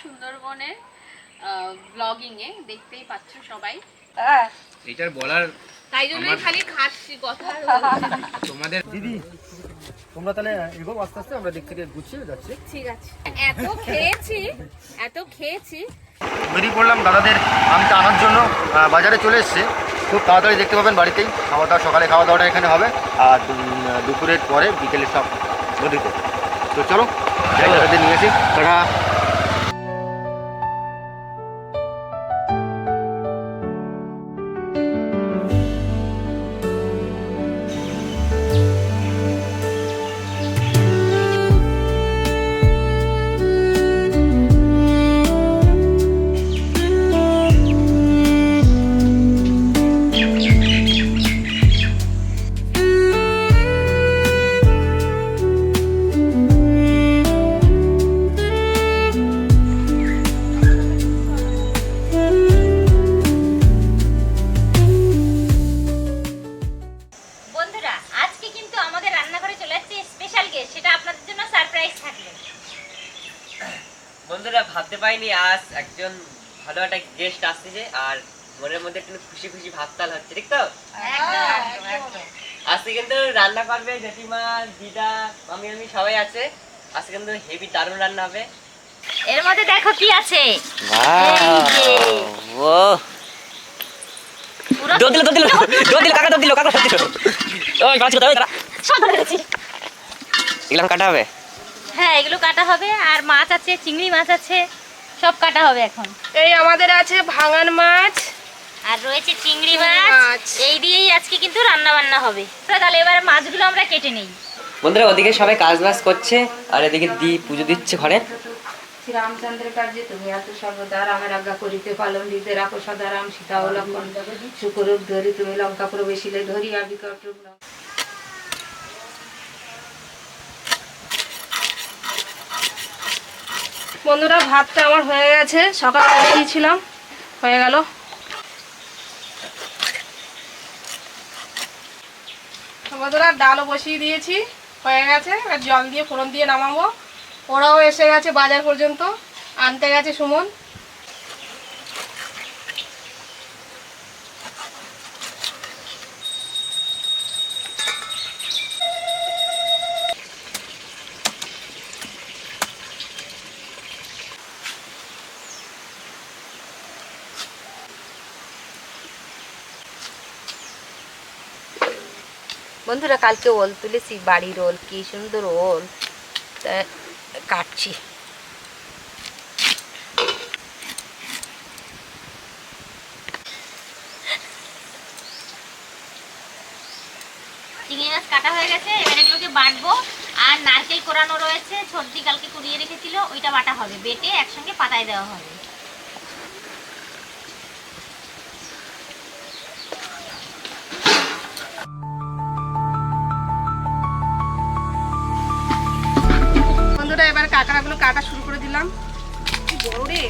সুন্দরবনের ব্লগিং এ দেখতেই পাচ্ছ সবাই। হ্যাঁ। এটার বলার তাই জন্যই খালি খাচ্ছি কথা তোমাদের দিদি তোমরা তাহলে এগো আস্তে আস্তে আমরা দিক থেকে গুছিয়ে যাচ্ছি। ঠিক আছে। এত খেয়েছি এত খেয়েছি। বেরিয়ে পড়লাম দাদাদের আমটা আনার জন্য বাজারে চলে এসছে। খুব তাড়াতাড়ি দেখতে পাবেন বাড়িতেই। খাওয়া দাওয়া সকালে খাওয়া দাওয়াটা এখানে হবে। আর দুপুরের পরে বিকেলে সব নদীতে। তো চলো নিয়ে আসি। তারা একটা গেস্ট আসছে আর মনের মধ্যে একটু খুশি খুশি ভাবতাল হচ্ছে ঠিক তো? আজকে কিন্তু রান্না করবে জেঠিমা দিদা মামি আমি সবাই আছে। আজকে কিন্তু হেভি দারুণ রান্না হবে। এর মধ্যে দেখো কি আছে। ও দোদ দিল দোদ দিল দোদ দিল কাকা দোদ দিল কাকা দোদ দিল। ওই গাছ কোথায়? দাঁড়া। সব ধরে গেছি। এগুলো কাটা হবে। হ্যাঁ এগুলো কাটা হবে। আর মাছ আছে চিংড়ি মাছ আছে। সব কাটা হবে এখন। এই আমাদের আছে ভাঙান মাছ। আর রয়েছে চিংড়ি মাছ। এই দিয়েই আজকে কিন্তু রান্না বান্না হবে তাহলে এবারে মাছগুলো আমরা কেটে নেই। বন্ধুরা ওদিকে সবাই কাজ বাজ করছে আর এদিকে দি পুজো দিচ্ছে ঘরে। শ্রীরামচন্দ্রের কার্যে তুমি এত সর্বদা রামের আজ্ঞা করিতে পালন দিতে রাখো সদা রাম সীতা ও লক্ষণ শুকরূপ ধরি তুমি লঙ্কা প্রবেশিলে ধরিয়া বিকট রূপ নাও। বন্ধুরা, ভাতটা আমার হয়ে গেছে। সকালে দিয়েছিলাম হয়ে গেল। বন্ধুরা, ডালও বসিয়ে দিয়েছি, হয়ে গেছে। আর জল দিয়ে ফোড়ন দিয়ে নামাবো। ওরাও এসে গেছে বাজার পর্যন্ত। আনতে গেছে সুমন। বন্ধুরা, কালকে ওল তুলেছি, বাড়ির ওল, কি সুন্দর ওল। কাটছি। চিংড়ি কাটা হয়ে গেছে আর নারকেল কোরানো রয়েছে, সর্দি কালকে কুড়িয়ে রেখেছিল, ওইটা বাটা হবে। বেটে একসঙ্গে পাতায় দেওয়া হবে। কাঁকড়াগুলো কাটা শুরু করে দিলাম। বড় রে?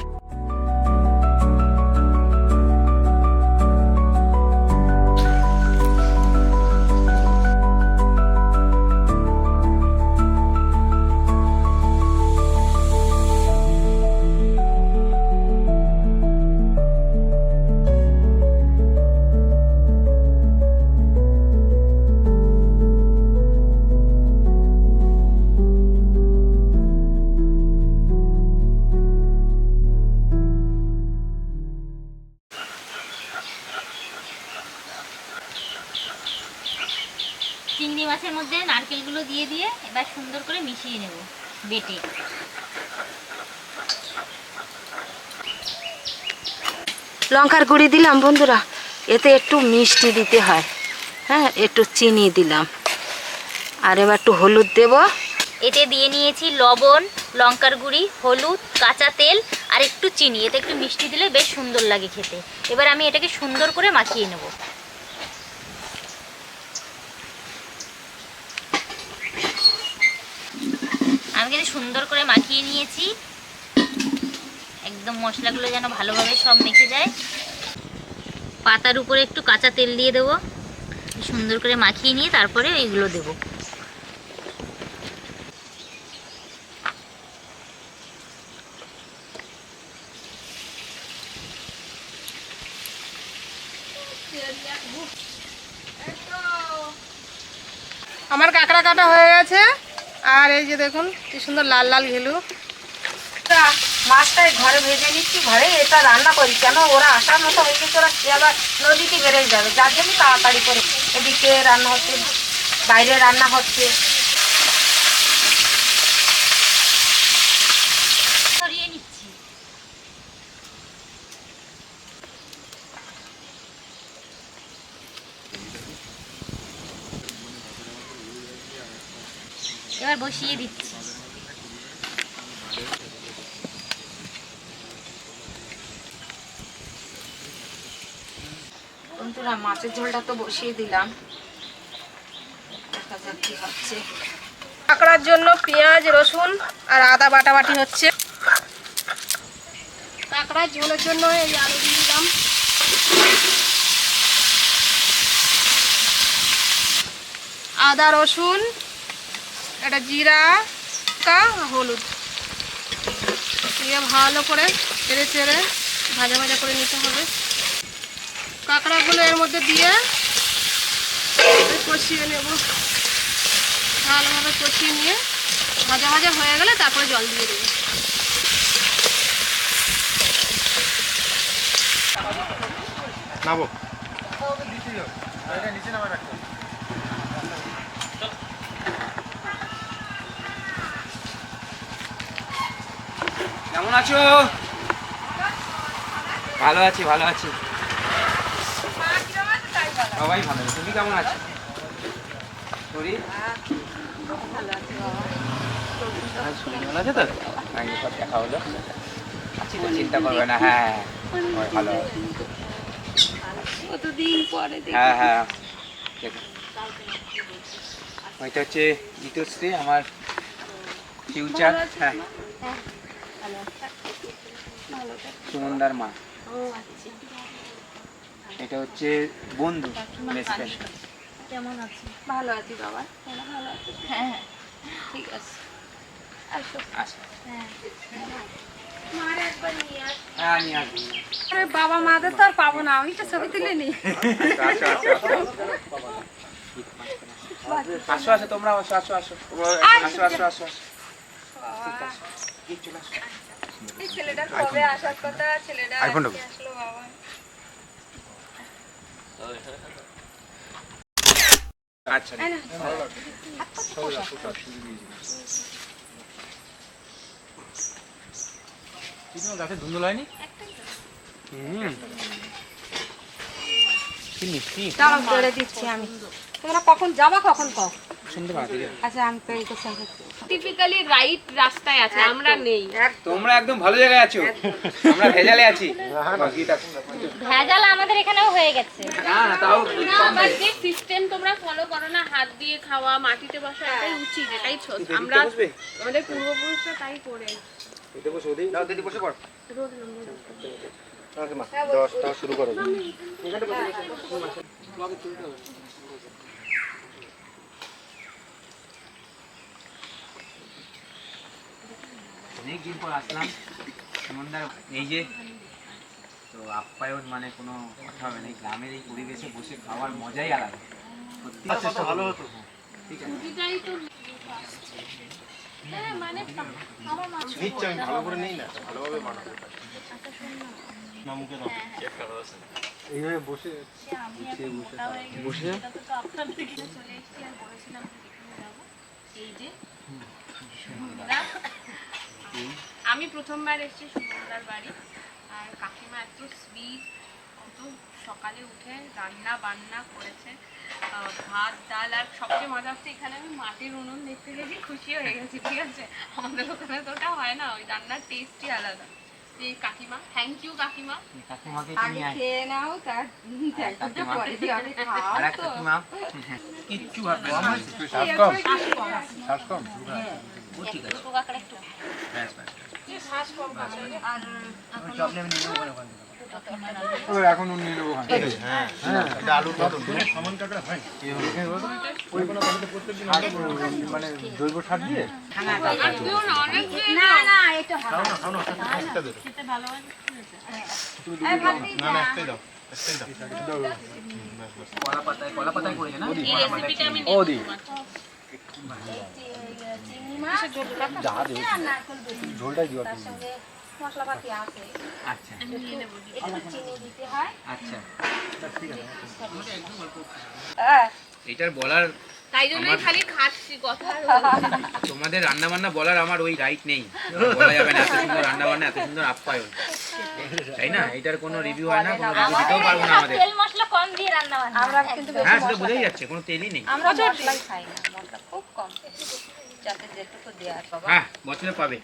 সুন্দর করে মিশিয়ে নেব বেটে। লঙ্কার গুঁড়ি দিলাম বন্ধুরা এতে একটু মিষ্টি দিতে হয়। হ্যাঁ একটু চিনি দিলাম। আর এবার একটু হলুদ দেব। এতে দিয়ে নিয়েছি লবণ লঙ্কার গুঁড়ি হলুদ কাঁচা তেল আর একটু চিনি। এতে একটু মিষ্টি দিলে বেশ সুন্দর লাগে খেতে। এবার আমি এটাকে সুন্দর করে মাখিয়ে নেব। আমি কিন্তু সুন্দর করে মাখিয়ে নিয়েছি। একদম মশলাগুলো যেন ভালোভাবে সব মেখে যায়। পাতার উপরে একটু কাঁচা তেল দিয়ে দেবো। সুন্দর করে মাখিয়ে নিয়ে তারপরে এইগুলো দেব। আমার কাঁকড়া কাটা হয়ে গেছে। আর এই যে দেখুন, কি সুন্দর লাল লাল ঘেলু। মাছটাই ঘরে ভেজে নিচ্ছি, ঘরে এটা রান্না করি। কেন? ওরা আসার মতো হয়ে গেছে, ওরা আবার নদীতে বেড়ে যাবে। যার জন্য তাড়াতাড়ি করে এদিকে রান্না হচ্ছে, বাইরে রান্না হচ্ছে। এবার বসিয়ে দিচ্ছি। বন্ধুরা, মাছের ঝোলটা তো বসিয়ে দিলাম। দেখা কাঁকড়ার জন্য পেঁয়াজ, রসুন আর আদা বাটাবাটি হচ্ছে। কাঁকড়ার ঝোলের জন্য এই আলু দিয়ে দিলাম। আদা, রসুন একটা জিরা কা হলুদ। দিয়ে ভালো করে চেড়ে চেড়ে ভাজা ভাজা করে নিতে হবে। কাঁকড়াগুলো এর মধ্যে দিয়ে কষিয়ে নেব। ভালোভাবে কষিয়ে নিয়ে ভাজা ভাজা হয়ে গেলে তারপরে জল দিয়ে দেবো। নামো। কেমন আছো? ভালো আছি ভালো আছি। সবাই ভালো আছে তুমি কেমন আছো? শরীর হ্যাঁ, শরীর ভালো আছে তো? হ্যাঁ দেখা হলো। আছি তো চিন্তা করবে না হ্যাঁ সবাই ভালো কতদিন পরে হ্যাঁ হ্যাঁ ওইটা হচ্ছে আমার ফিউচার হ্যাঁ। সুমনদার মা। এটা হচ্ছে বন্ধু কেমন আছে? ভালো আছি বাবা। ভালো আছো? হ্যাঁ। ঠিক আছে। আচ্ছা হ্যাঁ। হ্যাঁ বাবা মাদের তো আর পাবো না। আমি তো ছবি তুলে নি আসো আসো আসো আসো আসো তোমরা আসো আসো আসো। আসো আসো আসো আসো। এই ছেলেটার কবে আসার কথা ছেলেটা আসলো বাবা। আচ্ছা। গাছে ধুন্দুল হয়নি কি মিষ্টি দিচ্ছি আমি। তোমরা কখন যাবা কখন পাচ্ছি আচ্ছা আমি তো এই টিপিক্যালি রাইট রাস্তায় আছে আমরা নেই। তোমরা একদম ভালো জায়গায় আছো। আমরা ভেজালে আছি। ভেজাল আমাদের এখানেও হয়ে গেছে। না না তাও না আবার যে সিস্টেম তোমরা ফলো করো না হাত দিয়ে খাওয়া মাটিতে বসা এটাই উচিত এটাই আমরা আমাদের পূর্বপুরুষরা তাই করে। এটা বসে ওদিকে? দাও দিদি বসে পড়। মা দশটা শুরু করো। অনেক দিন পর আসলাম। সুমনদার এই যে তো আপ্যায়ন মানে কোনো কথা হবে না। গ্রামের এই পরিবেশে বসে খাওয়ার মজাই আলাদা। সত্যি ভালো হতো। ঠিক আছে। ছুটিটাই তো হ্যাঁ মানে ভালো করে নেই না ভালোভাবে বানাবো এইভাবে বসে বসে চলে এসেছি। আর বলেছিলাম যে দেখতে যাব। এই যে। আমি প্রথমবার এসেছি সুমনদার বাড়ি। আর কাকিমা এত সুইট কত সকালে উঠে রান্না বান্না করেছে। ভাত, ডাল আর সবচেয়ে মজা হচ্ছে এখানে আমি মাটির উনুন দেখতে গেছি খুশি হয়ে গেছি, ঠিক আছে? আমাদের ওখানে তো ওটা হয় না, ওই রান্নার টেস্টই আলাদা। এই কাকিমা থ্যাংক ইউ কাকিমা। কাকিমাকে নিয়ে আয়। খেয়ে নাও তার কাকিমা পরে আগে খাও আর কাকিমা। কিচ্ছু ভাববে না। ও ঠিক আছে। দুটো কাঁকড়া একটু। ব্যাস ব্যাস আর ওখান এখন নিয়ে নেব মানে জৈব সার দিয়ে? না না এটা কলা পাতায় কলা পাতায় করেছে না। এই রেসিপিটা আমি ও দি। ঝোলটাই দিও মশলাপাতি আছে। আচ্ছা। একটু চিনি দিতে হয়। আচ্ছা। এটার বলার তাই জন্যই খালি খাচ্ছি কথা তোমাদের রান্না বান্না বলার আমার ওই রাইট নেই। বলা যাবে না এত সুন্দর রান্না বান্না এত সুন্দর আপ্যায়ন। তাই না? এটার কোনো রিভিউ হয় না কোনো রিভিউ দিতেও পারব না আমাদের। তেল মশলা কম দিয়ে রান্না বান্না আমরা কিন্তু হ্যাঁ সেটা বোঝাই যাচ্ছে কোনো তেলই নেই। আমরা মশলাই খাই না মশলা খুব কম। যাতে যেটুকু দেওয়ার বাবা। হ্যাঁ বছরে পাবে।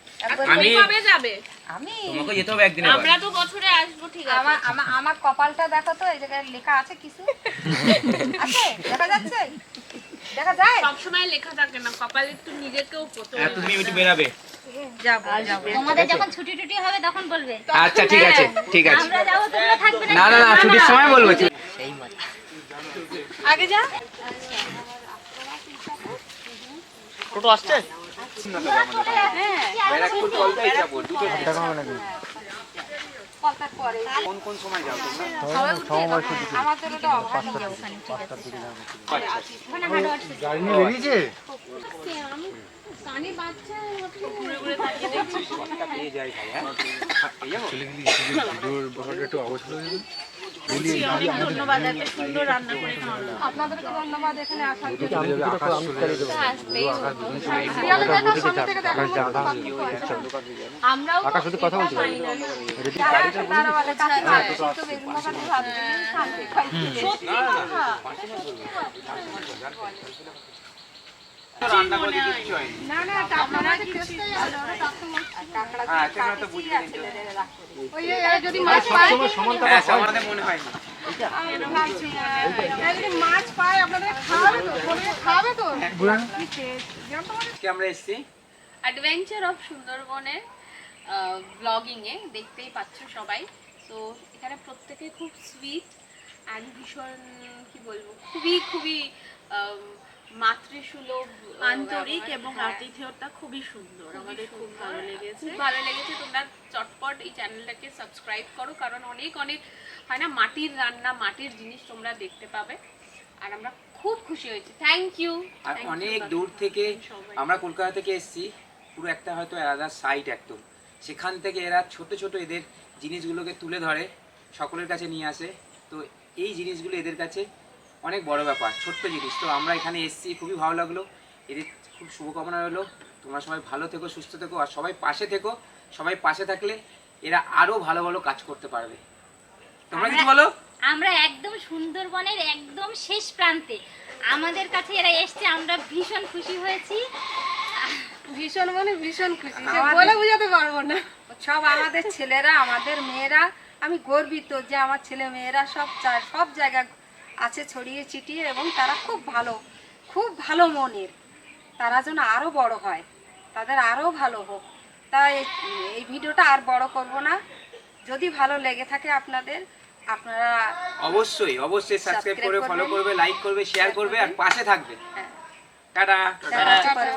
আমি কবে যাবে? আমি তোমাকে যেতে হবে একদিন আমরা তো বছরে আসব ঠিক আছে। আমার আমার আমার কপালটা দেখো তো এই জায়গায় লেখা আছে কিছু? আছে? দেখা যাচ্ছে? দেখা যায়? সবসময় লেখা থাকে না কপালে একটু নিজেকেও পতো হ্যাঁ তুমি একটু বেরাবে। যাব যাব। তোমাদের যখন ছুটি টুটি হবে তখন বলবে। আচ্ছা ঠিক আছে ঠিক আছে। আমরা যাব তোমরা থাকবে না। না না ছুটির সময় বলব। আগে যা। টোটো আসছে? কোন কোন সময় যাও তোমরা আমাদের ওটা অভাব নেই ওখানে গাড়ি নিয়ে বেরিয়েছে কানে বাচ্চা ঘুরে ঘুরে তাকিয়ে দেখছি পেয়ে যাই ভাই হ্যাঁ। পেয়ে যাব অনেক ধন্যবাদ এত সুন্দর রান্না করে খাওয়ানো আপনাদেরকে ধন্যবাদ এখানে আসার জন্য। আসবেই সিরিয়ালে দেখার সামনে থেকে দেখার মতো পার্থক্য আছে। আমরাও আকাশ সাথে কথা তারা আমরা এসেছি। অ্যাডভেঞ্চার অফ সুন্দরবনের ব্লগিং এ দেখতেই পাচ্ছ সবাই। তো এখানে প্রত্যেকে খুব সুইট অ্যান্ড ভীষণ কি বলব খুবই খুবই মাতৃসুলভ আন্তরিক এবং আতিথেয়তা খুবই সুন্দর। আমাদের খুব ভালো লেগেছে। খুব ভালো লেগেছে। তোমরা চটপট এই চ্যানেলটাকে সাবস্ক্রাইব করো কারণ অনেক অনেক হয় না মাটির রান্না মাটির জিনিস তোমরা দেখতে পাবে। আর আমরা খুব খুশি হয়েছি। থ্যাংক ইউ আর অনেক দূর থেকে আমরা কলকাতা থেকে এসেছি। পুরো একটা হয়তো আলাদা সাইট একদম। সেখান থেকে এরা ছোট ছোট এদের জিনিসগুলোকে তুলে ধরে সকলের কাছে নিয়ে আসে। তো এই জিনিসগুলো এদের কাছে অনেক বড় ব্যাপার ছোট্ট জিনিস। তো আমরা এখানে এসেছি খুবই ভালো লাগল। এদের খুব শুভকামনা রইল। তোমরা সবাই ভালো থেকো সুস্থ থেকো আর সবাই পাশে থেকো। সবাই পাশে থাকলে এরা আরও ভালো ভালো কাজ করতে পারবে। তোমরা কিছু বলো? আমরা একদম সুন্দরবনের একদম শেষ প্রান্তে। আমাদের কাছে এরা এসছে আমরা ভীষণ খুশি হয়েছি। ভীষণ মানে ভীষণ খুশি। বলে বোঝাতে পারব না। সব আমাদের ছেলেরা আমাদের মেয়েরা আমি গর্বিত যে আমার ছেলে মেয়েরা সব চা- সব জায়গায় আছে ছড়িয়ে ছিটিয়ে এবং তারা খুব ভালো খুব ভালো মনের। তারা যেন আরও বড় হয় তাদের আরও ভালো হোক। তাই এই ভিডিওটা আর বড় করব না। যদি ভালো লেগে থাকে আপনাদের আপনারা অবশ্যই অবশ্যই সাবস্ক্রাইব করবে ফলো করবে লাইক করবে শেয়ার করবে আর পাশে থাকবে। হ্যাঁ, টাটা। টাটা। করে